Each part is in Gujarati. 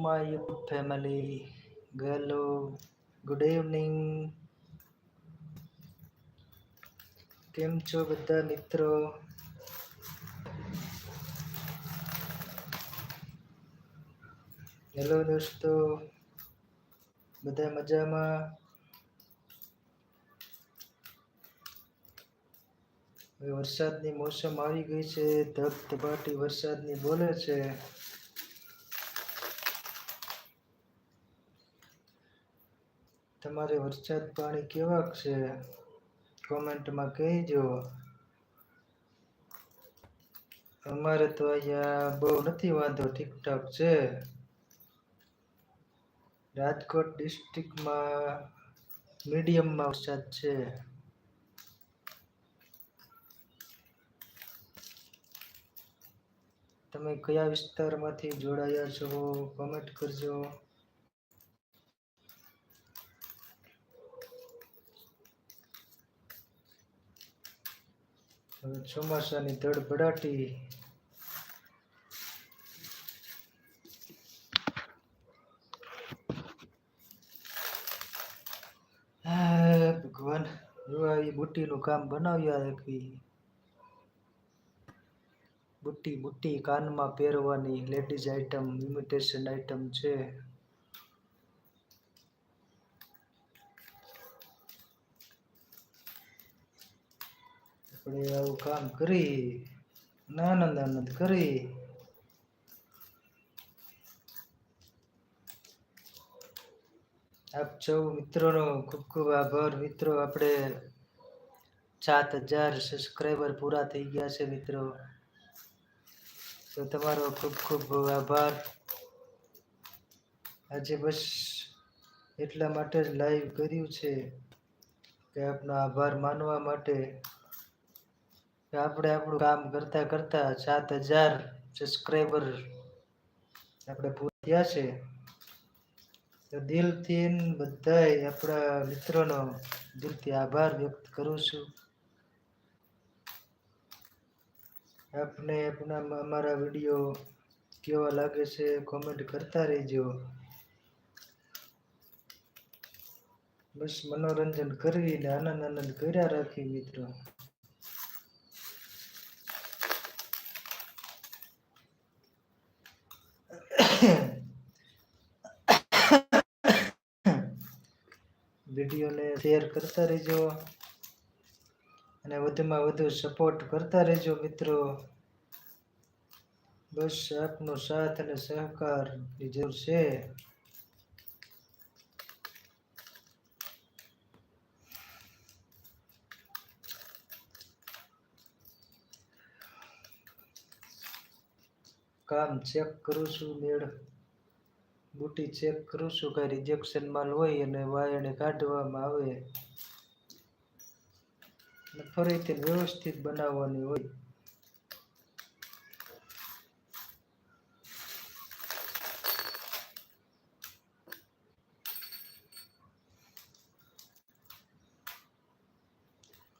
Hello my family. Family good evening કેમ છો બધા મિત્રો? હેલો દોસ્તો, બધા મજામાં? હવે વરસાદની મોસમ આવી ગઈ છે, ધબધબાટી વરસાદની બોલે છે. તમારે વરસાદ પાણી કેવાક છે? કોમેન્ટમાં કહેજો. અમારે તો અહીંયા બહુ નથી વાંધો, ઠીકઠાક છે. રાજકોટ ડિસ્ટ્રિક્ટમાં મીડિયમમાં વરસાદ છે. તમે કયા વિસ્તારમાંથી જોડાયા છો? કોમેન્ટ કરજો. હવે ચોમાસાની ધડબડાટી ભગવાન એ બુટ્ટીનું કામ બનાવ્યા રાખવી બુટ્ટી બુટ્ટી કાનમાં પહેરવાની લેડીઝ આઇટમ ઇમિટેશન આઇટમ છે. આપણે આવું કામ કરી આનંદ આનંદ કરી. આપ સૌ મિત્રોનો ખૂબ ખૂબ આભાર. મિત્રો, આપણે સાત હજાર સબસ્ક્રાઈબર પૂરા થઈ ગયા છે, મિત્રો. તો તમારો ખૂબ ખૂબ આભાર. આજે બસ એટલા માટે જ લાઈવ કર્યું છે કે આપનો આભાર માનવા માટે. કે આપણે આપણું કામ કરતા કરતા સાત હજાર સબસ્ક્રાઈબર આપણે પૂરા થયા છે. તો દિલથી બધાય આપણા મિત્રોનો દિલથી આભાર વ્યક્ત કરું છું. આપને આપણા અમારા વીડિયો કેવા લાગે છે કોમેન્ટ કરતા રહેજો. બસ મનોરંજન કરીને આનંદ આનંદ કર્યા રાખી મિત્રો. વિડીયોને શેર કરતા રહેજો. અને વધુમાં વધુ સપોર્ટ કરતા રહેજો મિત્રો. બસ આપનો સાથ અને સહકારની જરૂર છે. કામ ચેક કરું છું, મેળ બુટી ચેક કરું છું, કાંઈ રિજેક્શન માલ હોય અને વાયરને કાઢવામાં આવે. અને ફરીથી વ્યવસ્થિત બનાવવાની હોય.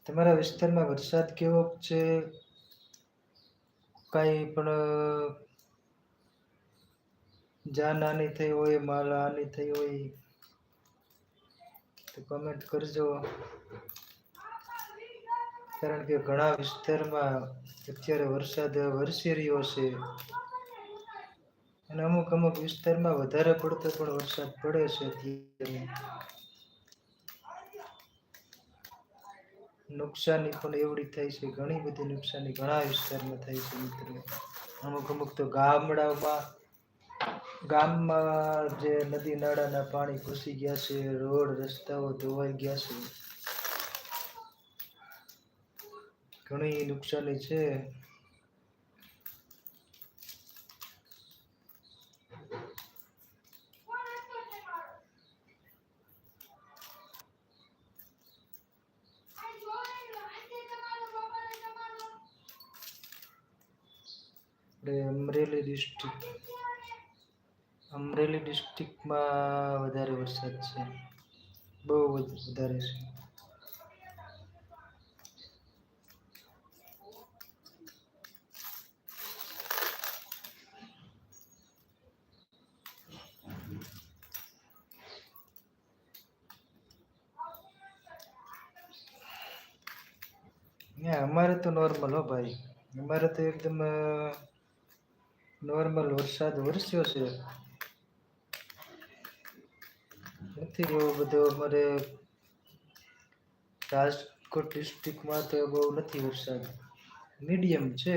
તમારા વિસ્તારમાં વરસાદ કેવો છે? કાંઈ પણ જાન નાની થઈ હોય માલ આની થઈ હોય, તો કમેન્ટ કરજો. કારણ કે ઘણા વિસ્તારમાં અત્યારે વરસાદ વરસી રહ્યો છે. અને અમુક અમુક વિસ્તારમાં વધારે પડતો પણ વરસાદ પડે છે અત્યારે. નુકસાની પણ એવડી થાય છે, ઘણી બધી નુકસાની ઘણા વિસ્તારમાં થાય છે મિત્રો. અમુક અમુક તો ગામડાઓમાં ગામમાં જે નદી, નાળાના પાણી ઘૂસી ગયા છે, રોડ, રસ્તાઓ ધોવાઈ ગયા છે. ઘણી નુકસાની છે. અમરેલી ડિસ્ટ્રિક્ટ અમરેલી ડિસ્ટ્રિક્ટમાં વધારે વરસાદ છે. બહુ વધારે છે. અમારે તો નોર્મલ હો ભાઈ. અમારે તો એકદમ નોર્મલ વરસાદ વરસ્યો છે. નથી બહુ બધો અમારે રાજકોટ ડિસ્ટ્રિક્ટમાં તો બહુ નથી વરસાદ. મીડિયમ છે.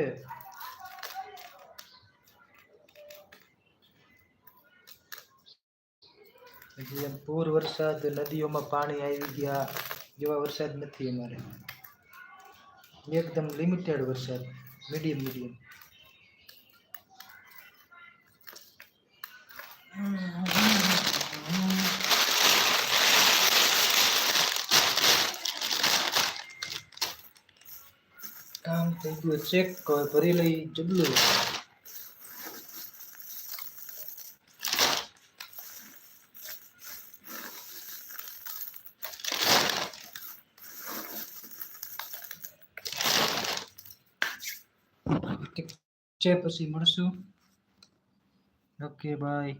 હજી એમ પૂર વરસાદ, નદીઓમાં પાણી આવી ગયા જેવા વરસાદ નથી અમારે. એકદમ લિમિટેડ વરસાદ medium medium કામ થઈ ગયું ચેક ભરી લઈ જબલું ઠીક છે પછી મળશું ઓકે બાય